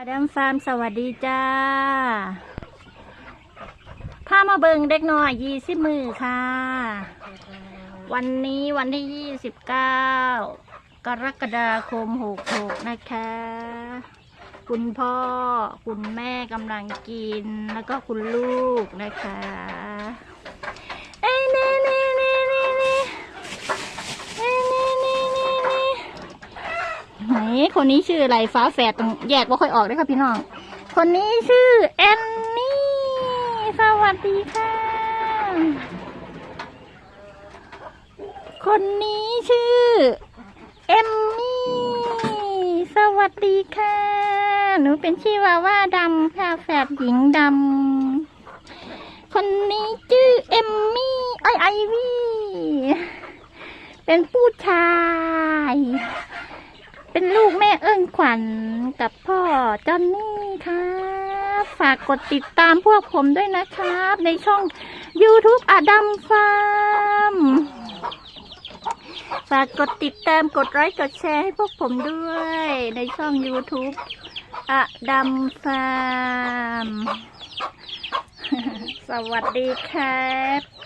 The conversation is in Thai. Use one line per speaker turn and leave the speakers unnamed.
อดัมฟาร์มสวัสดีจ้าพามาเบิงเด็กน้อยยี่สิบมือค่ะ วันนี้วันที่ยี่สิบเก้ากรกฎาคมหกหกนะคะ คุณพ่อ คุณแม่กำลังกิน แล้วก็คุณลูกนะคะ เอ้ยนี่นี่นี่นี่นี่เอ้ยนี่นี่นี่นี่ไห นคนนี้ชื่ออะไรฟ้าแฝดตรงแยกว่าค่อยออกได้ค่ะพี่น้อง คนนี้ชื่อแอนนี่ สวัสดีค่ะ คนนี้ชื่อเอมมี่ สวัสดีค่ะ หนูเป็นชีวาว่าดำค่ะแฝดหญิงดำ คนนี้ชื่อเอมมี่ไอไอวี่ เป็นผู้ชาย เป็นลูกแม่เอิ้นขวัญกับพ่อจอนนี่ครับฝากกดติดตามพวกผมด้วยนะครับ ในช่อง YouTube อดัมฟาร์มฝากกดติดตามกดไลค์กดแชร์ให้พวกผมด้วย ในช่อง YouTube อะดัมฟาร์มสวัสดีครับ